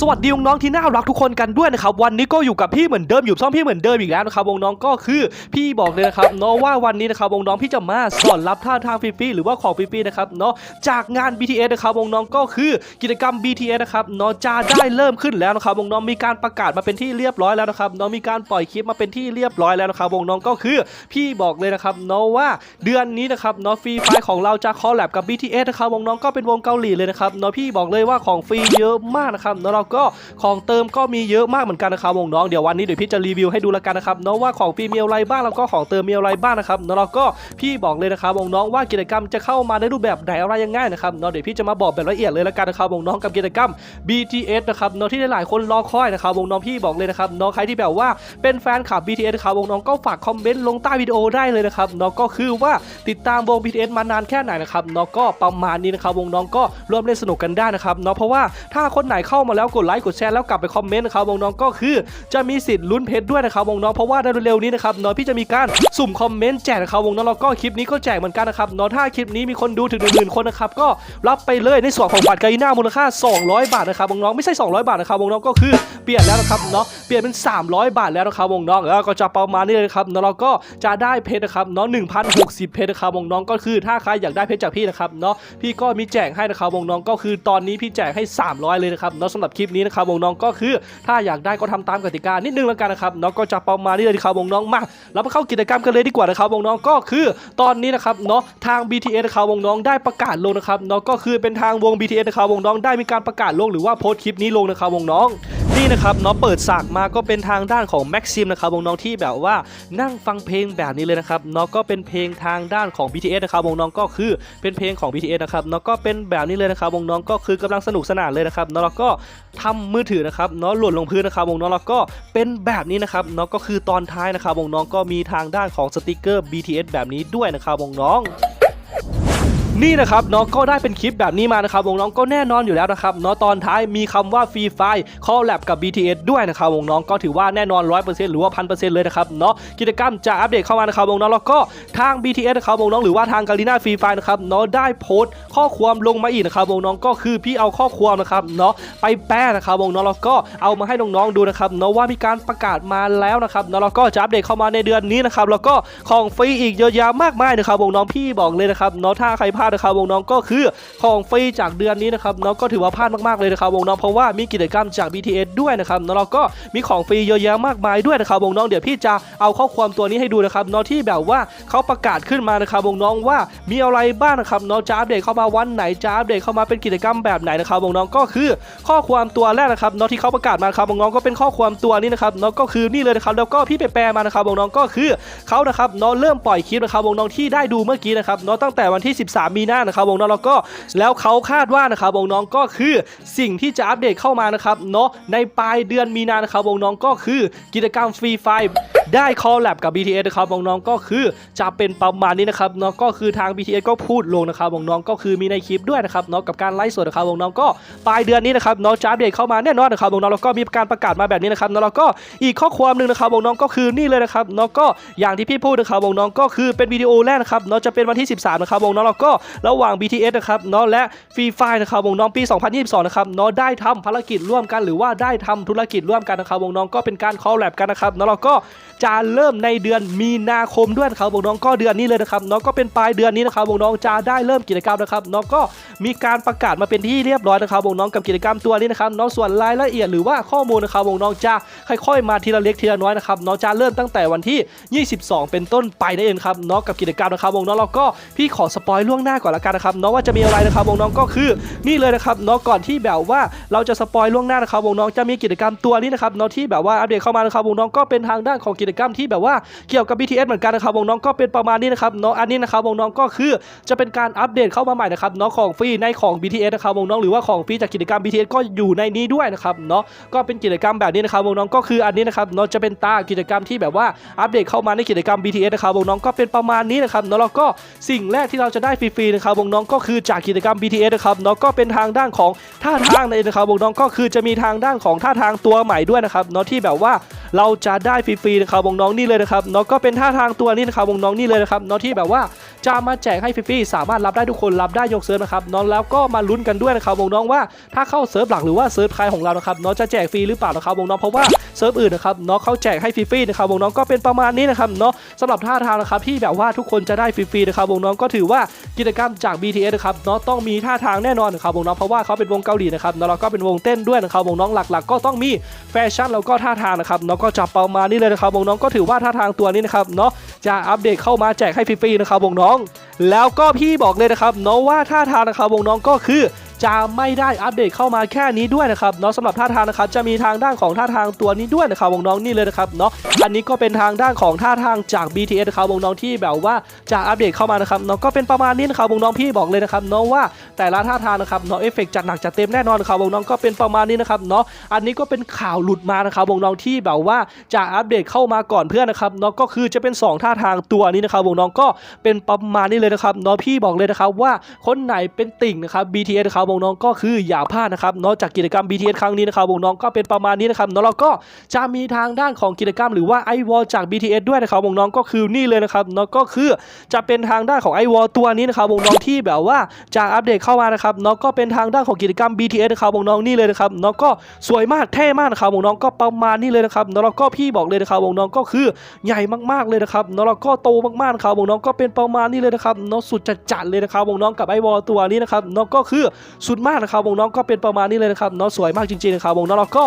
สวัสดีน้องที่น่ารักทุกคนกันด้วยนะครับวันนี้ก็อยู่กับพี่เหมือนเดิมอยู่ช่องพี่เหมือนเดิมอีกแล้วนะครับวงน้องก็คือพี่บอกเลยนะครับเนาะว่าวันนี้นะครับวงน้องพี่จะมาสอนรับท่าทางฟรีๆหรือว่าของฟรีๆนะครับเนาะจากงาน BTS นะครับวงน้องก็คือกิจกรรม BTS นะครับเนาะจะได้เริ่มขึ้นแล้วนะครับวงน้องมีการประกาศมาเป็นที่เรียบร้อยแล้วนะครับเนาะมีการปล่อยคลิปมาเป็นที่เรียบร้อยแล้วนะครับวงน้องก็คือพี่บอกเลยนะครับเนาะว่าเดือนนี้นะครับเนาะฟรีไฟล์ของเราจะคอลแลบกับ BTS นะครับวงน้องก็เป็นวงเกาหลีเลยนะครับเนาะพี่บอกเลยว่าของฟรีเยอะมากนะครับเนาะเราก็ของเติมก็มีเยอะมากเหมือนกันนะครับวงน้องเดี๋ยววันนี้เดี๋ยวพี่จะรีวิวให้ดูล้วกันนะครับเนาะว่าของฟรีมีอะไรบ้างแล้วก็ของเติมมีอะไรบ้างนะครับเนาะเราก็พี่บอกเลยนะครับวงน้องว่ากิจกรรมจะเข้ามาในรูปแบบไหนอะไรยังไงนะครับเนาะเดี๋ยวพี่จะมาบอกแบบละเอียดเลยล้วกันนะครับวงน้องกับกิจกรรม BTS นะครับเนาะที่หลายๆคนรอคอยนะครับวงน้องพี่บอกเลยนะครับเนาะใครที่แบบว่าเป็นแฟนคลับ BTS นะครับวงน้องก็ฝากคอมเมนต์ลงใต้วิดีโอได้เลยนะครับเนาะก็คือว่าติดตามวง BTS มานานแค่ไหนนะครับเนาะก็ประมาณนี้นะครับวงน้องก็ร่วมเล่นสนุกกันได้นะครับเนาะเพราะว่าถ้าคนไหนเข้ามาแล้วกดไลค์กดแชร์แล้วกลับไปคอมเมนต์นะครับวงน้องก็คือจะมีสิทธิ์ลุ้นเพชรด้วยนะครับวงน้องเพราะว่าในเร็วๆนี้นะครับเนาะพี่จะมีการสุ่มคอมเมนต์แจกนะครับวงน้องแล้วก็คลิปนี้ก็แจกเหมือนกันนะครับเนาะถ้าคลิปนี้มีคนดูถึง1 0,000คนนะครับก็รับไปเลยในส่วนของบัตรกน่ามูลค่า 200 บาทนะครับวงน้องไม่ใช่ 200 บาทนะครับวงน้องก็คือเปลี่ยนแล้วนะครับเนาะเปลี่ยนเป็น 300 บาทแล้วนะครับวงน้องแล้วก็จะประมาณนี้เลยครับเนาะเราก็จะได้เพชรนะครับเนาะ1,060 เพชรนะครับวงน้องก็คือถ้าใครอยากได้เพชรจากพี่นะครับเนาะพี่ก็มีแจกให้นะครับวงน้องก็คือตอนนี้พี่แจกให้ 300 เลยนะครับเนาะสำหรับคลิปนี้นะครับวงน้องก็คือ ถ้าอยากได้ก็ทำตามกติกานิดนึงแล้วกันนะครับเนาะก็จะประมาณนี้เลยครับวงน้องมาเราไปเข้ากิจกรรมกันเลยดีกว่านะครับวงน้องก็คือตอนนี้นะครับเนาะทาง BTS นะครับวงน้องได้ประกาศลงนะครับเนาะก็คือเป็นทางวง BTS นะครับวงน้องได้มีการประกาศลงหรือว่าโพสต์คลิปนี้ลงนะครับวงน้อง นี่นะครับเนาะเปิดฉากมาก็เป็นทางด้านของแม็กซิมนะครับวงน้องที่แบบว่านั่งฟังเพลงแบบนี้เลยนะครับเนาะก็เป็นเพลงทางด้านของ BTS นะครับวงน้องก็คือเป็นเพลงของ BTS นะครับเนาะก็เป็นแบบนี้เลยนะครับวงน้องก็คือกำลังสนุกสนานเลยนะครับเนาะแล้วก็ทำมือถือนะครับเนาะหล่นลงพื้นนะครับวงน้องแล้วก็เป็นแบบนี้นะครับเนาะก็คือตอนท้ายนะครับวงน้องก็มีทางด้านของสติกเกอร์ BTS แบบนี้ด้วยนะครับวงน้อง นี่นะครับน้องก็ได้เป็นคลิปแบบนี้มานะครับวงน้องก็แน่นอนอยู่แล้วนะครับเนาะตอนท้ายมีคำว่าฟรีไฟคอลแลบกับ BTS ด้วยนะครับวงน้องก็ถือว่าแน่นอน 100%หรือว่า1,000%เลยนะครับเนาะกิจกรรมจะอัปเดตเข้ามานะครับวงน้องแล้วก็ทาง BTS นะครับวงน้องหรือว่าทางกาลิน่าฟรีไฟนะครับเนาะได้โพสต์ข้อความลงมาอีกนะครับวงน้องก็คือพี่เอาข้อความนะครับเนาะไปแปลนะครับวงน้องแล้วก็เอามาให้น้องๆดูนะครับเนาะว่ามีการประกาศมาแล้วนะครับเนาะแล้วก็จะอัปเดตเข้ามาในเดือนนี้นะครับแล้วก็ของฟรีอีกเยอะแยะมากมายนะครับวงน้องพี่บอกเลยนะครับเนาะถ้าใครพลาดนะครับวงน้องก็คือของฟรีจากเดือนนี้นะครับเนาะก็ถือว่าพลาดมากๆเลยนะครับวงน้องเพราะว่ามีกิจกรรมจาก BTS ด้วยนะครับนาะแล้วก็มีของฟรีเยอะแยะมากมายด้วยนะครับวงน้องเดี๋ยวพี่จะเอาข้อความตัวนี้ให้ดูนะครับเนาะที่แบบว่าเขาประกาศขึ้นมานะครับวงน้องว่ามีอะไรบ้างนะครับเนาะจะอัปเดตเข้ามาวันไหนจะอัปเดตเข้ามาเป็นกิจกรรมแบบไหนนะครับวงน้องก็คือข้อความตัวแรกนะครับเนาะที่เขาประกาศมาครับวงน้องก็เป็นข้อความตัวนี้นะครับเนาะก็คือนี่เลยนะครับแล้วก็พี่ไปแปลมานะครับวงน้องก็คือเขานะครับเนาะเริ่มปล่อยคลิปนะครับวงน้องที่ได้ดูเมื่อกี้นะครับเนาะตั้งแต่วันที่ 13มีนานะครับวงน้องแล้วก็แล้วเขาคาดว่านะครับวงน้องก็คือสิ่งที่จะอัปเดตเข้ามานะครับเนาะในปลายเดือนมีนานะครับวงน้องก็คือกิจกรรมฟรีไฟ ได้คอลแลบกับ BTS นะครับน้องๆก็คือจะเป็นประมาณนี้นะครับเนาะก็คือทาง BTS ก็พูดลงนะครับน้องก็คือมีในคลิปด้วยนะครับเนาะกับการไลฟ์สดนะครับน้องก็ปลายเดือนนี้นะครับเนาะจะอัปเดตเข้ามาแน่นอนนะครับน้องแล้วก็มีการประกาศมาแบบนี้นะครับเนาะแล้วก็อีกข้อความหนึ่งนะครับน้องก็คือนี่เลยนะครับเนาะก็อย่างที่พี่พูดนะครับน้องก็คือเป็นวิดีโอแรกนะครับเนาะจะเป็นวันที่ 13นะครับน้องแล้วก็ระหว่าง BTS นะครับเนาะและฟรีไฟนะครับน้องปี 2022 นะครับเนาะได้ทำภารกิจร่วมกัน หรือว่าได้ทำธุรกิจร่วมกันนะครับวงน้องก็เป็นการคอลแลบกันนะครับเนาะแล้วก็จะเริ่มในเดือนมีนาคมด้วยนะครับวงน้องก็เดือนนี้เลยนะครับเนาะก็เป็นปลายเดือนนี้นะครับวงน้องจะได้เริ่มกิจกรรมนะครับเนาะก็มีการประกาศมาเป็นที่เรียบร้อยนะครับวงน้องกับกิจกรรมตัวนี้นะครับเนาะส่วนรายละเอียดหรือว่าข้อมูลนะครับวงน้องจะค่อยๆ มาทีละเล็กทีละน้อยนะครับเนาะจะเริ่มตั้งแต่วันที่ 22 เป็นต้นไปนั่นเองครับเนาะกับกิจกรรมนะครับวงน้องแล้วก็พี่ขอสปอยล่วงหน้าก่อนละกันนะครับเนาะว่าจะมีอะไรนะครับวงน้องก็คือนี่เลยนะครับเนาะก่อนที่แบบว่าเราจะสปอยล่วงหน้านะครับวงน้องจะมีกิจกรรมตัวนี้นะครับเนาะที่แบบว่าอัปเดตเข้ามานะครับวงน้องก็เป็นทางด้านของกิิจกรรมที่แบบว่าเกี่ยวกับ BTS เหมือนกันนะครับวงน้องก็เป็นประมาณนี้นะครับเนาะอันนี้นะครับวงน้องก็คือจะเป็นการอัปเดตเข้ามาใหม่นะครับเนาะของฟรีในของ BTS นะครับวงน้องหรือว่าของฟรีจากกิจกรรม BTS ก็อยู่ในนี้ด้วยนะครับเนาะก็เป็นกิจกรรมแบบนี้นะครับวงน้องก็คืออันนี้นะครับเนาะจะเป็นตากิจกรรมที่แบบว่าอัปเดตเข้ามาในกิจกรรม BTS นะครับวงน้องก็เป็นประมาณนี้นะครับเนาะแล้วก็สิ่งแรกที่เราจะได้ฟรีๆนะครับวงน้องก็คือจากกิจกรรม BTS นะครับเนาะก็เป็นทางด้านของท่าทางในนะครับวงน้องก็คือจะมีทางด้านของท่าทางตัวใหม่ด้วยนะครับเนาะที่แบบว่าเราจะได้ฟรีๆนะครับวงน้องนี่เลยนะครับเนาะก็เป็นท่าทางตัวนี้นะครับวงน้องนี่เลยนะครับเนาะที่แบบว่าจะมาแจกให้ฟรีๆสามารถรับได้ทุกคนรับได้ยกเซิร์ฟนะครับเนาะแล้วก็มาลุ้นกันด้วยนะครับวงน้องว่าถ้าเข้าเซิร์ฟหลักหรือว่าเซิร์ฟใครของเรานะครับเนาะจะแจกฟรีหรือเปล่านะครับวงน้องเพราะว่าเซิร์ฟอื่นนะครับเนาะเขาแจกให้ฟรีๆนะครับวงน้องก็เป็นประมาณนี้นะครับเนาะสำหรับท่าทางนะครับที่แบบว่าทุกคนจะได้ฟรีๆนะครับวงน้องก็ถือว่ากิจกรรมจาก BTS นะครับเนาะต้องมีท่าทางแน่นอนนะครับวงน้องเพราะว่าเขาเป็นวงเกาหลีนะครับเนาะแล้วก็เป็นวงเต้นด้วยนะครับวงน้องหลักๆ ก็ต้องมีแฟชั่นแล้วก็ท่าทางนะครับเนาะก็จะประมาณนี้เลยนะครับวงน้องก็ถือว่าท่าทางตัวนี้นะครับเนาะจะอัปเดตเข้ามาแจกให้ฟรีๆนะครับวงน้อง แล้วก็พี่บอกเลยนะครับเนาะว่าท่าทางนะครับวงน้องก็คือ จะไม่ได้อัปเดตเข้ามาแค่นี้ด้วยนะครับเนาะสำหรับท่าทางนะครับจะมีทางด้านของท่าทางตัวนี้ด้วยนะครับวงน้องนี่เลยนะครับเนาะอันนี้ก็เป็นทางด้านของท่าทางจาก BTS นะครับวงน้องที่แบบว่าจะอัปเดตเข้ามานะครับเนาะก็เป็นประมาณนี้นะครับวงน้องพี่บอกเลยนะครับเนาะว่าแต่ละท่าทางนะครับเนาะเอฟเฟกต์จัดหนักจัดเต็มแน่นอนนะครับวงน้องก็เป็นประมาณนี้นะครับเนาะอันนี้ก็เป็นข่าวหลุดมานะครับวงน้องที่แบบว่าจะอัปเดตเข้ามาก่อนเพื่อนนะครับเนาะก็คือจะเป็นสองท่าทางตัวนี้นะครับวงน้องก็เป็นประมาณนี้เลยนะครับเนาะพี่บอกเลยนะครับว่าคนไหนเป็นติ่งนะครับ BTS นะครับวงน้องก็คืออย่าพลาดนะครับนาะจากกิจกรรม BTS ครั้งนี้นะครับวงน้องก็เป็นประมาณนี้นะครับนาะแล้วก็จะมีทางด้านของกิจกรรม หรือว่าไอวอลจาก BTS ด้วยนะครับวงน้องก็คือนี่เลยนะครับเนาะก็คือจะเป็นทางด้านของไอวอลตัวนี้นะครับวงน้องที่แบบว่าจะอัปเดตเข้ามานะครับเนาะก็เป็นทางด้านของกิจกรรม BTS นะครับวงน้องนี่เลยนะครับเนาะก็สวยมากเท่มากนะครับวงน้องก็ประมาณนี้เลยนะครับนาะแล้วก็พี่บอกเลยนะครับวงน้องก็คือใหญ่มากๆเลยนะครับนาะแล้วก็โตมากๆนะครับวงน้องก็เป็นประมาณนี้เลยนะครับเนาะสุดจัดๆเลยนะครับวงน้องกับไอวอลตัวนี้นะครับนาะก็คือสุดมากนะครับวงน้องก็เป็นประมาณนี้เลยนะครับเนาะสวยมากจริงๆนะครับวงน้องแล้วก็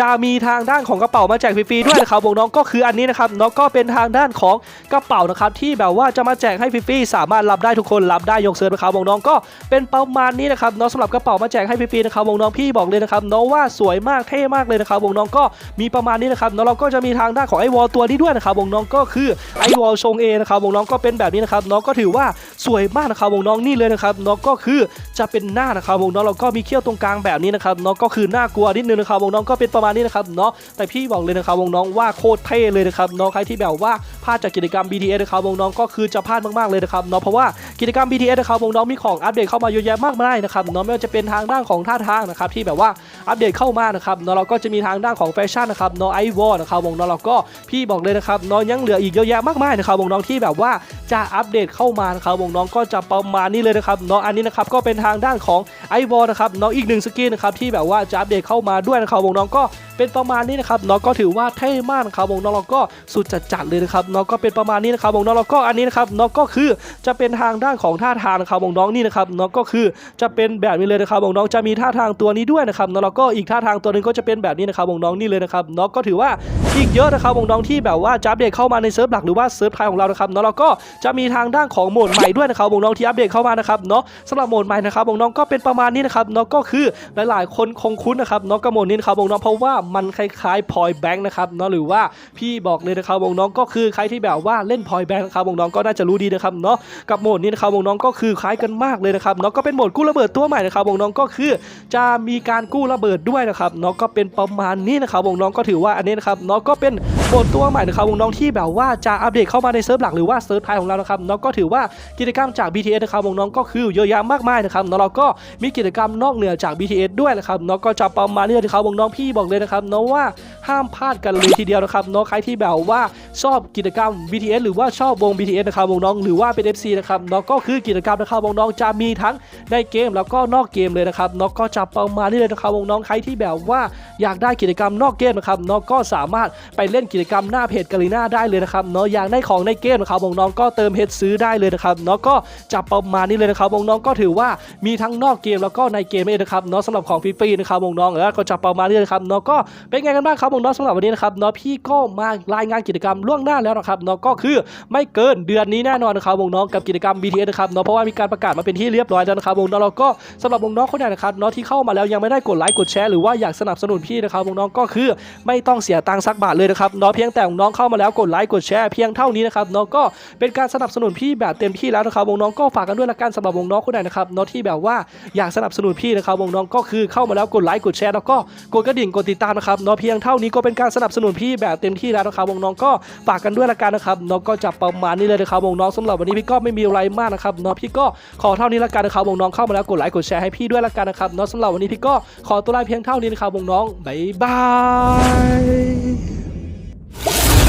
จะมีทางด้านของกระเป๋ามาแจกฟรีๆด้วยนะครับวงน้องก็คืออันนี้นะครับเนาะก็เป็นทางด้านของกระเป๋านะครับที่แบบว่าจะมาแจกให้ฟรีๆสามารถรับได้ทุกคนรับได้ยกเซิร์ฟนะครับวงน้องก็เป็นประมาณนี้นะครับเนาะสำหรับกระเป๋ามาแจกให้ฟรีๆนะครับวงน้องพี่บอกเลยนะครับเนาะว่าสวยมากเท่มากเลยนะครับวงน้องก็มีประมาณนี้นะครับเนาะเราก็จะมีทางด้านของไอวอลตัวนี้ด้วยนะครับวงน้องก็คือไอวอลชงเอนะครับวงน้องก็เป็นแบบนี้นะครับเนาะก็ถือว่าสวยมากนะครับวงน้องนี่เลยนะครับเนาะก็คือจะเป็นหน้านะครับวงน้องเราก็มีเขี้ยวตรงกลางแบบนี้นะครับเนาะก็คือน่ากลัวนิดนึงนะครับวงน้องก็เป็นประมาณนี้นะครับเนาะแต่พี่บอกเลยนะครับวงน้องว่าโคตรเท่เลยนะครับน้องใครที่แบบว่าพลาดจากกิจกรรม BTS นะครับวงน้องก็คือจะพลาดมากๆเลยนะครับเนาะเพราะว่ากิจกรรม BTS นะครับวงน้องมีของอัปเดตเข้ามาเยอะแยะมากมายนะครับเนาะไม่ว่าจะเป็นทางด้านของท่าทางนะครับที่แบบว่าอัปเดตเข้ามานะครับเนาะเราก็จะมีทางด้านของแฟชั่นนะครับเนาะไอวอลนะครับวงน้องเราก็พี่บอกเลยนะครับเนาะยังเหลืออีกเยอะแยะมากมายนะครับวงน้องที่แบบว่าจะอัปเดตเข้ามานะครับวงน้องก็จะประมาณนี้เลยนะครับเนาะอันนี้นะครับก็เป็นทางด้านของไอวอลนะครับเนาะอีกหนึ่งสกินนะครับที่แบบว่าจะอัปเดตเข้ามาด้วยนะครับวงน้องก็เป็นประมาณนี้นะครับเนาะก็ถือว่าเท่มากนะครับวงน้องเราก็สุดจัดจัดๆเลยนะครับเนาะก็เป็นประมาณนี้นะครับวงน้องเราก็อันนี้นะครับเนาะก็คือจะเป็นทางด้านของท่าทางนะครับวงน้องนี่นะครับเนาะก็คือจะเป็นแบบนี้เลยนะครับวงน้องจะมีท่าทางตัวนี้ด้วยนะครับนาะแล้วก็อีกท่าทางตัวหนึงก็จะเป็นแบบนี้นะครับวงน้องนี่เลยนะครับเนาะก็ถือว่าอีกเยอะนะครับวงน้องที่แบบว่าจะอัปเดตเข้ามาในเซิร์ฟหลักหรือว่าเซิร์ฟไทยของเรานะครับนาะแล้วก็จะมีทางด้านของโหมดใหม่ด้วยนะครับวงน้องที่อัปเดตเข้ามานะครับเนาะสำหรับโหมดใหม่นะครับวงน้องก็เป็นประมาณนี้นะครับเนาะก็คือหลายๆ คนคงคุ้นนะครับเนาะกับโหมดนี้นะครับวงน้องเพราะว่ามันคล้ายๆพอยแบงค์นะครับเนาะหรือว่าพี่บอกเลยนะครับวงน้องก็คือใครที่แบบว่าเล่นพอยแบงค์นะครับวงน้องก็น่าจะรู้ดีนะครับเนาะกับโหมดนี้นะครับวงน้องก็คือคล้ายกันมากเลยนะครับเนาะก็เป็นโหมดกู้ระเบิดตัวใหม่นะครับวงน้องก็คือจะมีการกู้ระเบิดด้วยนะครับเนาะก็เป็นประมาณนี้นะครับวงน้องก็ถือว่าอันนี้นะครับเนาะก็เป็นโหมดตัวใหม่นะครับวงน้องที่แบบว่าจะอัปเดตเข้ามาในเซิร์ฟหลักหรือว่าเซิร์ฟไทยของเรานะครับเนาะก็ถือว่ากิจกรรมจาก BTS นะครับวงน้องก็คือเยอะแยะมากมายนะครับเนาะเราก็มีกิจกรรมนอกเหนือจาก BTS ด้วยนะครับเนาะก็จะประมาณนี้เลยนะครับวงน้องพี่บอกเลยนะครับเนาะว่าห้ามพลาดกันเลยทีเดียวนะครับเนาะใครที่แบบว่าชอบกิจกรรม BTS หรือว่าชอบวง BTS นะครับวงน้องหรือว่าเป็น FC นะครับเนาะก็คือกิจกรรมนะครับวงน้องจะมีทั้งในเกมแล้วก็นอกเกมเลยนะครับเนาะก็จะประมาณนี้เลยนะครับวงน้องใครที่แบบว่าอยากได้กิจกรรมนอกเกมนะครับเนาะก็สามารถไปเล่นกิจกรรมหน้าเพจกาลีน่าได้เลยนะครับเนาะอยากได้ของในเกมนะครับวงน้องก็เติมเพชรซื้อได้เลยนะครับเนาะก็จะประมาณนี้เลยนะครับวงน้องก็ถือว่ามีทั้งนอกเกมแล้วก็ในเกมเองนะครับเนาะสำหรับของฟรีๆนะครับวงน้องแล้วก็จะประมาณนี้เลยครับเนาะก็เป็นไงกันบ้างครับวงน้องสำหรับวันนี้นะครับเนาะพี่ก็มารายงานกิจกรรมล่วงหน้าแล้วนะครับเนาะก็คือไม่เกินเดือนนี้แน่นอนนะครับวงน้องกับกิจกรรม BTS นะครับเนาะเพราะว่ามีการประกาศมาเป็นที่เรียบร้อยแล้วนะครับวงน้องเราก็สำหรับวงน้องคนไหนนะครับเนาะที่เข้ามาแล้วยังไม่ได้กดไลค์กดแชร์หรือว่าอยากสนับสนุนพี่นะครับวงน้องก็คือไม่ต้องเสียตังค์สักบาทเลยนะครับเนาะเพียงแต่วงน้องเข้ามาแล้วกดไลค์กดแชร์เพียงเท่านี้นะครับเนาะก็เป็นการสนับสนุนพี่แบบเต็มที่แล้วนะครับวงน้องก็ฝากกันด้วยละกันสำหรับวงน้องคนไหนนะครับเนาะที่แบบว่าอยากสนับสนุนพี่นะครับวงน้องก็คือเข้ามาแล้วกดไลค์กดแชร์แล้วก็กดกระดิ่งกดติดตามนะครับเนาะเพียงเท่านี้ก็เป็นการสนับสนุนพี่แบบเต็มที่แล้วนะครับวงน้องก็ฝากกันด้วยละกันนะครับเนาะก็จะประมาณนี้เลยนะครับวงน้องสำหรับวันนี้พี่ก็ไม่มีอะไรมากนะครับเนาะพี่ก็ขอเท่านี้ละกันนะครับวงน้องเข้ามาแล้วกดไลค์กดแชร์ให้พี่ด้วยละกันนะครับเนาะสำหรับวันนี้พี่ก็ขอตัวลาเพียงเท่านี้นะครับวงน้องบ๊ายบาย